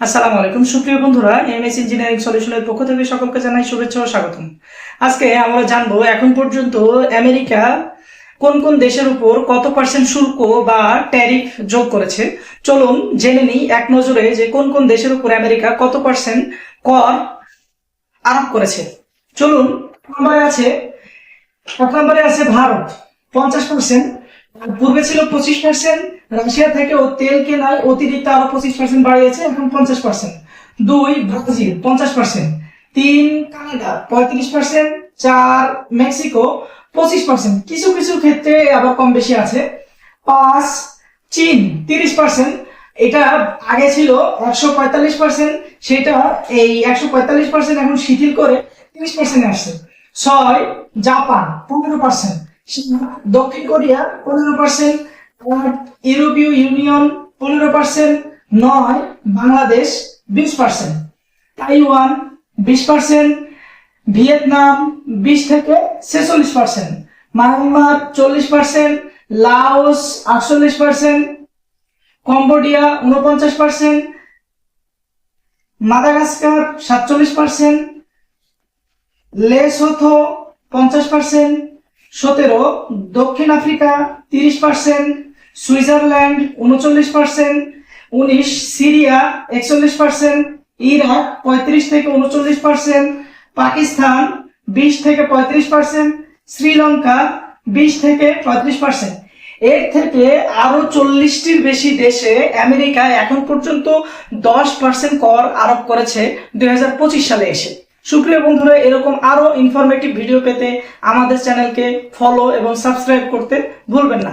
আসসালামু আলাইকুম। সুপ্রিয় বন্ধুরা এমএস ইঞ্জিনিয়ারিং সলিউশনের পক্ষ থেকে সকলকে জানাই শুভেচ্ছা ও স্বাগতম। আজকে আমরা জানব, এখন পর্যন্ত আমেরিকা কোন কোন দেশের উপর কত পার্সেন্ট শুল্ক বা ট্যারিফ যোগ করেছে? চলুন জেনে নিই এক নজরে যে কোন কোন দেশের উপর আমেরিকা কত পার্সেন্ট কর আরোপ করেছে। চলুন আছে, এক নম্বরে আছে ভারত, পঞ্চাশ পার্সেন্ট। পূর্বে ছিল পঁচিশ পার্সেন্ট রাশিয়া থেকে ও তেল কেনায় অতিরিক্ত আরও পঁচিশ পার্সেন্ট বাড়িয়েছে, এখন পঞ্চাশ পার্সেন্ট দুই, ব্রাজিল, পঞ্চাশ পার্সেন্ট তিন, কানাডা, পঁয়ত্রিশ পার্সেন্ট চার, মেক্সিকো, পঁচিশ পার্সেন্ট কিছু কিছু ক্ষেত্রে আবার কম বেশি আছে। পাঁচ, চীন, তিরিশ পার্সেন্ট এটা আগে ছিল একশো পঁয়তাল্লিশ পার্সেন্ট সেটা এই একশো পঁয়তাল্লিশ পার্সেন্ট এখন শিথিল করে তিরিশ পার্সেন্ট আসছে। ছয়, জাপান, পনেরো পার্সেন্ট দক্ষিণ কোরিয়া পনেরো পার্সেন্ট ইউরোপীয় ইউনিয়ন পনেরো পার্সেন্ট, নয়, বাংলাদেশ বিশ পার্সেন্ট। তাইওয়ান বিশ পার্সেন্ট, ভিয়েতনাম বিশ থেকে ছেচল্লিশ পার্সেন্ট, মায়ানমার চল্লিশ পার্সেন্ট, লাওস আটচল্লিশ পার্সেন্ট, কম্বোডিয়া উনপঞ্চাশ পার্সেন্ট, মাদাগাস্কার সাতচল্লিশ পার্সেন্ট, লেসোথো পঞ্চাশ পার্সেন্ট সতেরো, দক্ষিণ আফ্রিকা তিরিশ পার্সেন্ট সুইজারল্যান্ড উনচল্লিশ পার্সেন্ট উনিশ, সিরিয়া একচল্লিশ পার্সেন্ট ইরাক পঁয়ত্রিশ থেকে উনচল্লিশ পার্সেন্ট পাকিস্তান বিশ থেকে পঁয়ত্রিশ পার্সেন্ট শ্রীলঙ্কা বিশ থেকে পঁয়ত্রিশ পার্সেন্ট এর থেকে আরও চল্লিশটির বেশি দেশে আমেরিকা এখন পর্যন্ত দশ পার্সেন্ট কর আরোপ করেছে দুই হাজার পঁচিশ সালে এসে। সুপ্রিয় বন্ধুরা, এরকম আরও ইনফরমেটিভ ভিডিও পেতে আমাদের চ্যানেলকে ফলো এবং সাবস্ক্রাইব করতে ভুলবেন না।